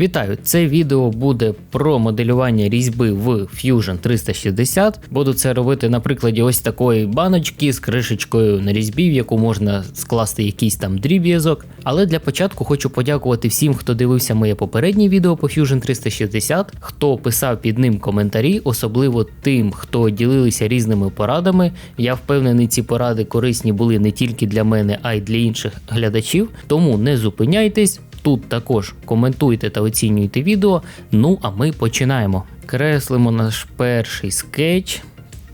Вітаю! Це відео буде про моделювання різьби в Fusion 360. Буду це робити на прикладі ось такої баночки з кришечкою на різьбі, в яку можна скласти якийсь там дріб'язок. Але для початку хочу подякувати всім, хто дивився моє попереднє відео по Fusion 360, хто писав під ним коментарі, особливо тим, хто ділилися різними порадами. Я впевнений, ці поради корисні були не тільки для мене, а й для інших глядачів. Тому не зупиняйтесь. Тут також коментуйте та оцінюйте відео. Ну а ми починаємо. Креслимо наш перший скетч.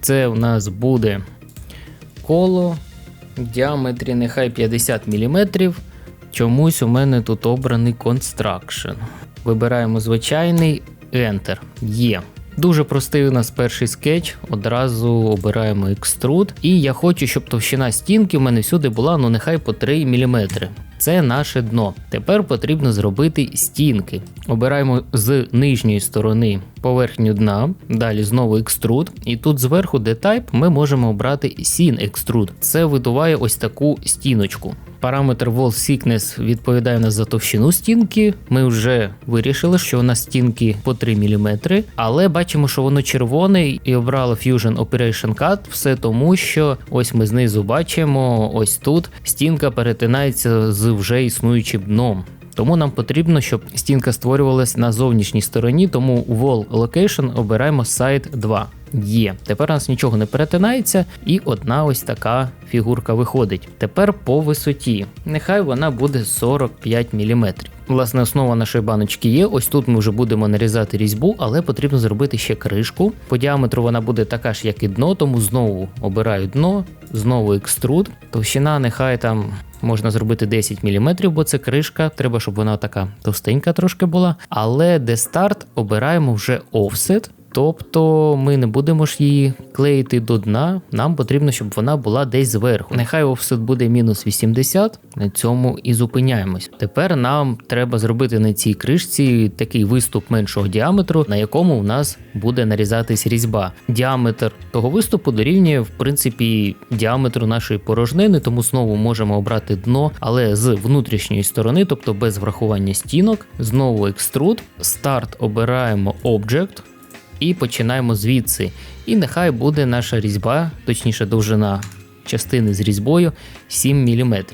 Це у нас буде коло в діаметрі нехай 50 мм. Чомусь у мене тут обраний Construction. Вибираємо звичайний Enter. Є. Дуже простий у нас перший скетч. Одразу обираємо екструд. І я хочу, щоб товщина стінки в мене всюди була ну нехай по 3 мм. Це наше дно. Тепер потрібно зробити стінки. Обираємо з нижньої сторони поверхню дна, далі знову екструд. І тут зверху, де Type, ми можемо обрати Scene Extrude. Це видуває ось таку стіночку. Параметр Wall Thickness відповідає нас за товщину стінки. Ми вже вирішили, що у нас стінки по 3 мм, але бачимо, що воно червоне і обрало Fusion Operation Cut, все тому, що ось ми знизу бачимо, ось тут стінка перетинається з вже існуючим дном. Тому нам потрібно, щоб стінка створювалась на зовнішній стороні, тому у Wall Location обираємо Side 2. Є. Тепер у нас нічого не перетинається, і одна ось така фігурка виходить. Тепер по висоті. Нехай вона буде 45 мм. Власне, основа нашої баночки є. Ось тут ми вже будемо нарізати різьбу, але потрібно зробити ще кришку. По діаметру вона буде така ж, як і дно, тому знову обираю дно, знову екструд. Товщина нехай там. Можна зробити 10 мм, бо це кришка, треба, щоб вона така товстенька трошки була. Але де старт обираємо вже офсет. Тобто ми не будемо ж її клеїти до дна, нам потрібно, щоб вона була десь зверху. Нехай офсет буде мінус 80, на цьому і зупиняємось. Тепер нам треба зробити на цій кришці такий виступ меншого діаметру, на якому у нас буде нарізатись різьба. Діаметр того виступу дорівнює, в принципі, діаметру нашої порожнини, тому знову можемо обрати дно, але з внутрішньої сторони, тобто без врахування стінок. Знову екструд. Старт обираємо Object і починаємо звідси. І нехай буде наша різьба, точніше довжина частини з різьбою 7 мм.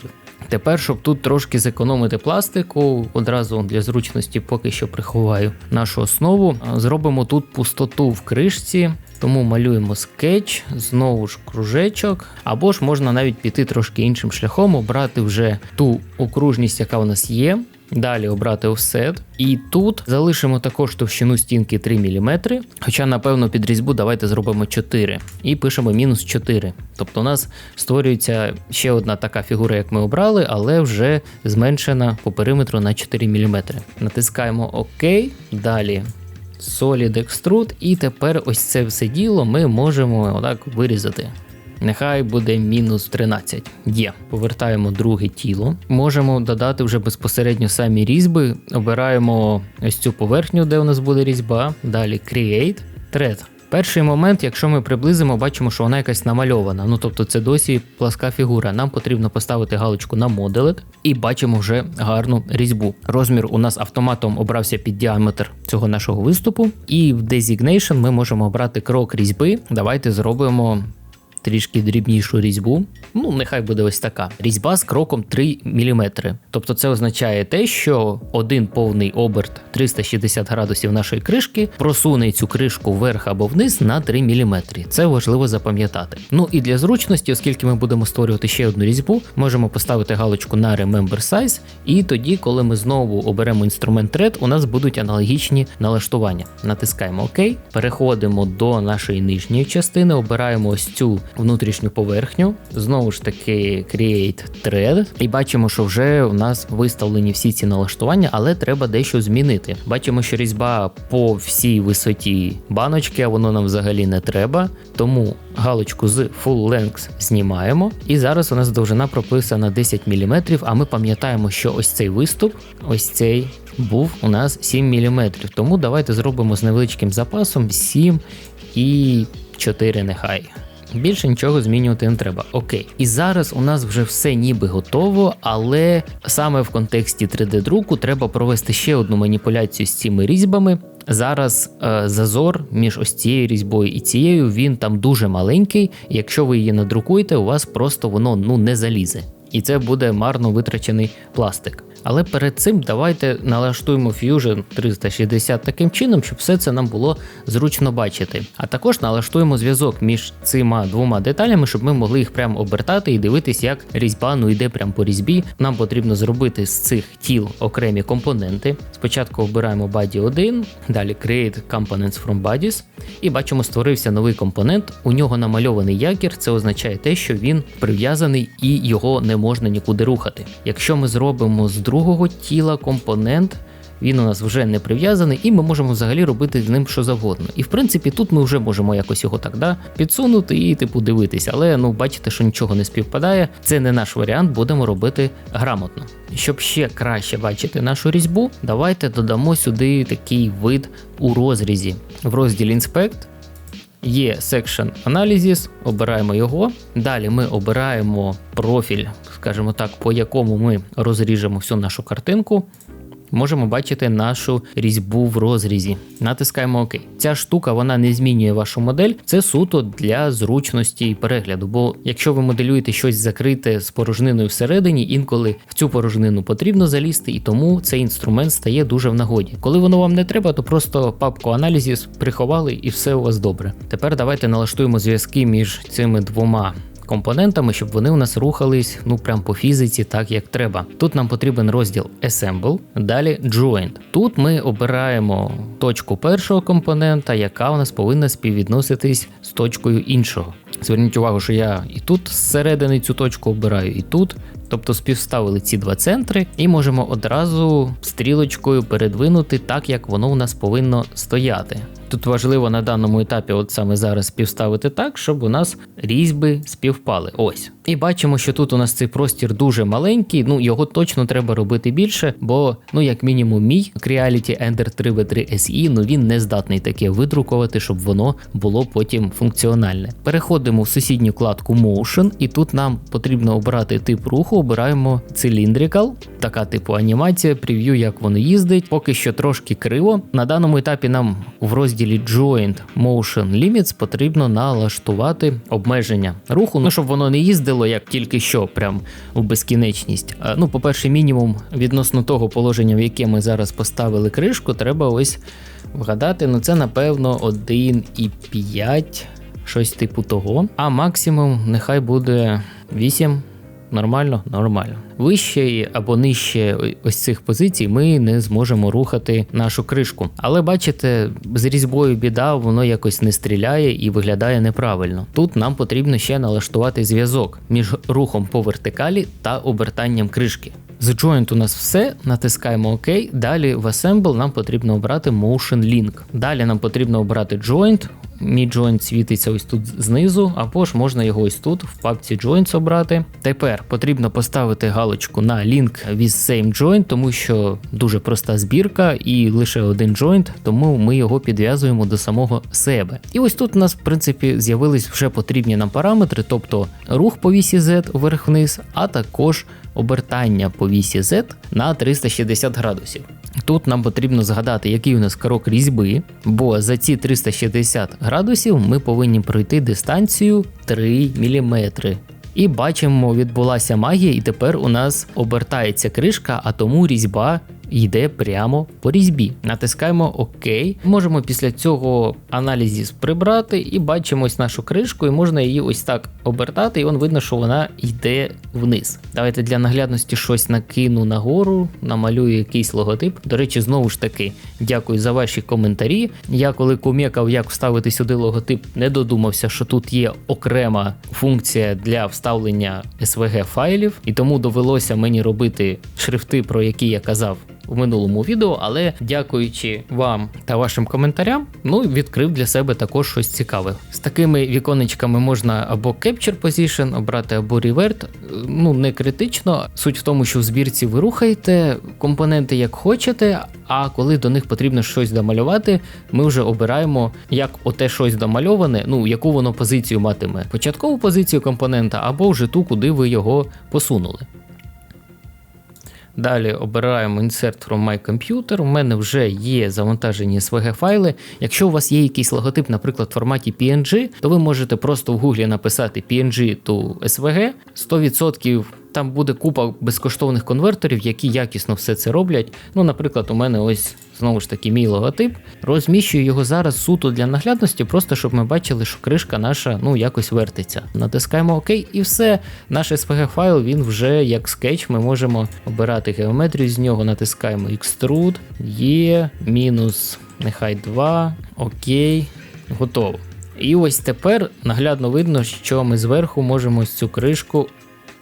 Тепер, щоб тут трошки зекономити пластику, одразу для зручності поки що приховаю нашу основу. Зробимо тут пустоту в кришці, тому малюємо скетч, знову ж кружечок, або ж можна навіть піти трошки іншим шляхом, обрати вже ту окружність, яка у нас є. Далі обрати офсет. І тут залишимо також товщину стінки 3 мм. Хоча, напевно, під різьбу давайте зробимо 4 і пишемо мінус 4. Тобто у нас створюється ще одна така фігура, як ми обрали, але вже зменшена по периметру на 4 мм. Натискаємо ОК. Далі. Solid Extrude, і тепер ось це все діло ми можемо отак вирізати. Нехай буде мінус 13. Є. Повертаємо друге тіло. Можемо додати вже безпосередньо самі різьби. Обираємо ось цю поверхню, де у нас буде різьба. Далі Create, Thread. Перший момент, якщо ми приблизимо, бачимо, що вона якась намальована. Ну тобто це досі пласка фігура. Нам потрібно поставити галочку на моделит і бачимо вже гарну різьбу. Розмір у нас автоматом обрався під діаметр цього нашого виступу. І в Designation ми можемо обрати крок різьби. Давайте зробимо трішки дрібнішу різьбу. Ну, нехай буде ось така. Різьба з кроком 3 мм. Тобто це означає те, що один повний оберт 360 градусів нашої кришки просуне цю кришку вверх або вниз на 3 мм. Це важливо запам'ятати. Ну і для зручності, оскільки ми будемо створювати ще одну різьбу, можемо поставити галочку на Remember Size, і тоді, коли ми знову оберемо інструмент Thread, у нас будуть аналогічні налаштування. Натискаємо ОК, переходимо до нашої нижньої частини, обираємо ось цю внутрішню поверхню. Знову ж таки, Create Thread. І бачимо, що вже у нас виставлені всі ці налаштування, але треба дещо змінити. Бачимо, що різьба по всій висоті баночки, а воно нам взагалі не треба. Тому галочку з Full Length знімаємо. І зараз у нас довжина прописана 10 мм, а ми пам'ятаємо, що ось цей виступ, ось цей був у нас 7 мм. Тому давайте зробимо з невеличким запасом 7 і 4 нехай. Більше нічого змінювати не треба. Окей. І зараз у нас вже все ніби готово, але саме в контексті 3D-друку треба провести ще одну маніпуляцію з цими різьбами. Зараз е, зазор між ось цією різьбою і цією він там дуже маленький. Якщо ви її надрукуєте, у вас просто воно ну не залізе. І це буде марно витрачений пластик. Але перед цим давайте налаштуємо Fusion 360 таким чином, щоб все це нам було зручно бачити. А також налаштуємо зв'язок між цими двома деталями, щоб ми могли їх прямо обертати і дивитись, як різьба ну йде прямо по різьбі. Нам потрібно зробити з цих тіл окремі компоненти. Спочатку обираємо Body 1, далі Create Components from Bodies, і бачимо, створився новий компонент. У нього намальований якір, це означає те, що він прив'язаний і його не можна нікуди рухати. Якщо ми зробимо з другого тіла компонент. Він у нас вже не прив'язаний, і ми можемо взагалі робити з ним що завгодно. І в принципі, тут ми вже можемо якось його так да, підсунути і типу дивитися. Але ну бачите, що нічого не співпадає. Це не наш варіант, будемо робити грамотно. Щоб ще краще бачити нашу різьбу, давайте додамо сюди такий вид у розрізі. В розділі Inspect Є Section Analysis, обираємо його. Далі ми обираємо профіль, скажімо так, по якому ми розріжемо всю нашу картинку. Можемо бачити нашу різьбу в розрізі. Натискаємо ОК. Ця штука вона не змінює вашу модель. Це суто для зручності перегляду. Бо якщо ви моделюєте щось закрите з порожниною всередині, інколи в цю порожнину потрібно залізти, і тому цей інструмент стає дуже в нагоді. Коли воно вам не треба, то просто папку аналізів приховали і все у вас добре. Тепер давайте налаштуємо зв'язки між цими двома компонентами, щоб вони у нас рухались ну прям по фізиці, так як треба. Тут нам потрібен розділ Assemble, далі Joint. Тут ми обираємо точку першого компонента, яка у нас повинна співвідноситись з точкою іншого. Зверніть увагу, що я і тут зсередини цю точку обираю, і тут. Тобто співставили ці два центри, і можемо одразу стрілочкою передвинути так, як воно у нас повинно стояти. Тут важливо на даному етапі, от саме зараз співставити так, щоб у нас різьби співпали. Ось. І бачимо, що тут у нас цей простір дуже маленький, ну його точно треба робити більше, бо, ну, як мінімум, мій Creality Ender 3 v 3 SE, ну він не здатний таке видрукувати, щоб воно було потім функціональне. Переходимо в сусідню кладку Motion, і тут нам потрібно обрати тип руху, обираємо Cylindrical, така типу анімація, прев'ю, як воно їздить. Поки що трошки криво. На даному етапі нам в розділі Joint Motion Limits потрібно налаштувати обмеження руху, ну щоб воно не їздило як тільки що, прям у безкінечність. Ну, по-перше, мінімум відносно того положення, в яке ми зараз поставили кришку, треба ось вгадати. Ну це напевно 1,5, щось типу того. А максимум нехай буде 8. Нормально, нормально. Вище або нижче ось цих позицій ми не зможемо рухати нашу кришку. Але бачите, з різьбою біда, воно якось не стріляє і виглядає неправильно. Тут нам потрібно ще налаштувати зв'язок між рухом по вертикалі та обертанням кришки. З Joint у нас все, натискаємо ОК. Далі в Assemble нам потрібно обрати Motion Link. Далі нам потрібно обрати Joint. Мій joint світиться ось тут знизу, або ж можна його ось тут в папці Joints обрати. Тепер потрібно поставити галочку на Link with same joint, тому що дуже проста збірка і лише один joint, тому ми його підв'язуємо до самого себе. І ось тут у нас, в принципі, з'явились вже потрібні нам параметри, тобто рух по вісі Z вверх-вниз, а також обертання по вісі Z на 360 градусів. Тут нам потрібно згадати, який у нас крок різьби, бо за ці 360 градусів ми повинні пройти дистанцію 3 мм. І бачимо, відбулася магія, і тепер у нас обертається кришка, а тому різьба йде прямо по різьбі. Натискаємо ОК. Можемо після цього аналізі прибрати і бачимо ось нашу кришку, і можна її ось так обертати, і он видно, що вона йде вниз. Давайте для наглядності щось накину нагору, намалюю якийсь логотип. До речі, знову ж таки, дякую за ваші коментарі. Я коли кумекав, як вставити сюди логотип, не додумався, що тут є окрема функція для вставлення SVG файлів, і тому довелося мені робити шрифти, про які я казав у минулому відео, але дякуючи вам та вашим коментарям, ну відкрив для себе також щось цікаве. З такими віконечками можна або Capture Position обрати, або Revert. Ну не критично. Суть в тому, що в збірці ви рухаєте компоненти як хочете. А коли до них потрібно щось домалювати, ми вже обираємо, як оте щось домальоване, ну яку воно позицію матиме. Початкову позицію компонента або вже ту, куди ви його посунули. Далі обираємо Insert from My Computer. У мене вже є завантажені SVG файли. Якщо у вас є якийсь логотип, наприклад, в форматі PNG, то ви можете просто в Google написати PNG to SVG. 100% там буде купа безкоштовних конвертерів, які якісно все це роблять. Ну, наприклад, у мене ось знову ж таки мій логотип. Розміщую його зараз суто для наглядності, просто щоб ми бачили, що кришка наша ну якось вертиться. Натискаємо ОК і все. Наш SVG файл він вже як скетч. Ми можемо обирати геометрію з нього, натискаємо Extrude, є, мінус, нехай 2, окей, готово. І ось тепер наглядно видно, що ми зверху можемо ось цю кришку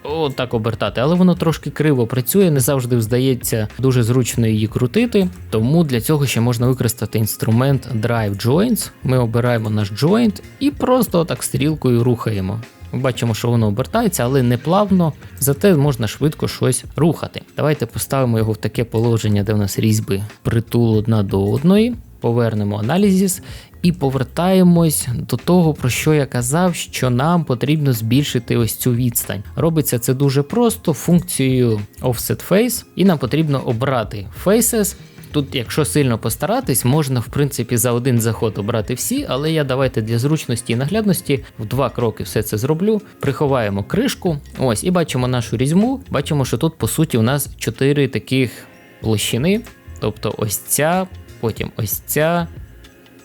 О, так обертати, але воно трошки криво працює, не завжди здається дуже зручно її крутити. Тому для цього ще можна використати інструмент Drive Joints. Ми обираємо наш joint і просто так стрілкою рухаємо. Ми бачимо, що воно обертається, але не плавно, зате можна швидко щось рухати. Давайте поставимо його в таке положення, де в нас різьби притул одна до одної. Повернемо аналізіс і повертаємось до того, про що я казав, що нам потрібно збільшити ось цю відстань. Робиться це дуже просто функцією Offset Face, і нам потрібно обрати Faces. Тут, якщо сильно постаратись, можна в принципі за один заход обрати всі, але я давайте для зручності і наглядності в два кроки все це зроблю. Приховаємо кришку, ось і бачимо нашу різьму. Бачимо, що тут по суті у нас чотири таких площини. Тобто ось ця, потім ось ця,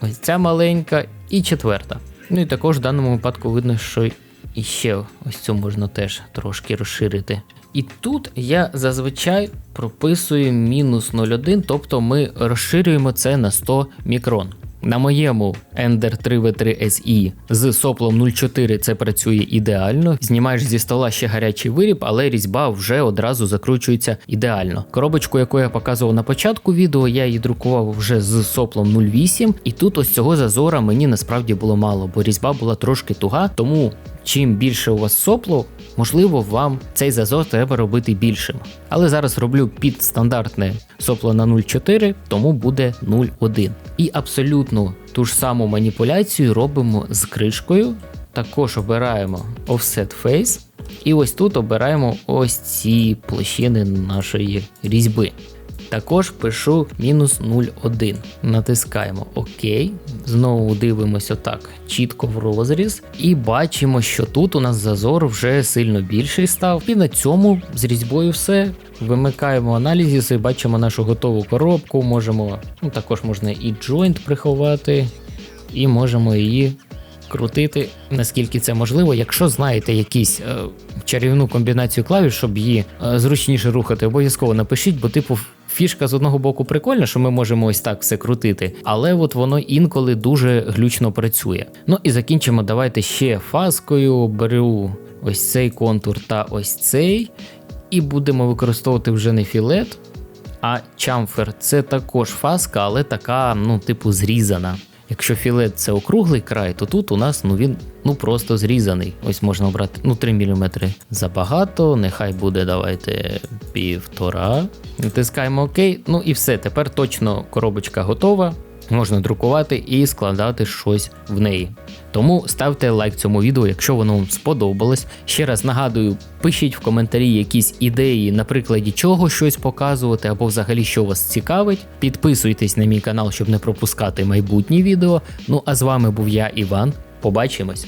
ось ця маленька і четверта. Ну і також в даному випадку видно, що і ще ось цю можна теж трошки розширити. І тут я зазвичай прописую мінус 0,1, тобто ми розширюємо це на 100 мікрон. На моєму Ender 3V3 SE з соплом 0,4 це працює ідеально. Знімаєш зі стола ще гарячий виріб, але різьба вже одразу закручується ідеально. Коробочку, яку я показував на початку відео, я її друкував вже з соплом 0,8, і тут ось цього зазора мені насправді було мало, бо різьба була трошки туга, тому. Чим більше у вас сопло, можливо, вам цей зазор треба робити більшим. Але зараз роблю під стандартне сопло на 0,4, тому буде 0,1. І абсолютно ту ж саму маніпуляцію робимо з кришкою. Також обираємо Offset Face. І ось тут обираємо ось ці площини нашої різьби. Також пишу мінус 0,1. Натискаємо ОК. Знову дивимося так чітко в розріз. І бачимо, що тут у нас зазор вже сильно більший став. І на цьому з різьбою все. Вимикаємо аналізіс і бачимо нашу готову коробку. Можемо, ну також можна і joint приховати, і можемо її крутити, наскільки це можливо. Якщо знаєте якісь е, чарівну комбінацію клавіш, щоб її е, зручніше рухати, обов'язково напишіть, бо типу. Фішка з одного боку прикольна, що ми можемо ось так все крутити, але от воно інколи дуже глючно працює. Ну і закінчимо. Давайте ще фаскою. Беру ось цей контур та ось цей, і будемо використовувати вже не філет, а чамфер. Це також фаска, але така, ну, типу, зрізана. Якщо філет це округлий край, то тут у нас ну він ну просто зрізаний. Ось можна обрати ну 3 мм забагато, нехай буде давайте півтора. Натискаємо ОК. Ну і все. Тепер точно коробочка готова. Можна друкувати і складати щось в неї. Тому ставте лайк цьому відео, якщо воно вам сподобалось. Ще раз нагадую, пишіть в коментарі якісь ідеї, на прикладі чого щось показувати, або взагалі що вас цікавить. Підписуйтесь на мій канал, щоб не пропускати майбутні відео. Ну а з вами був я, Іван. Побачимось!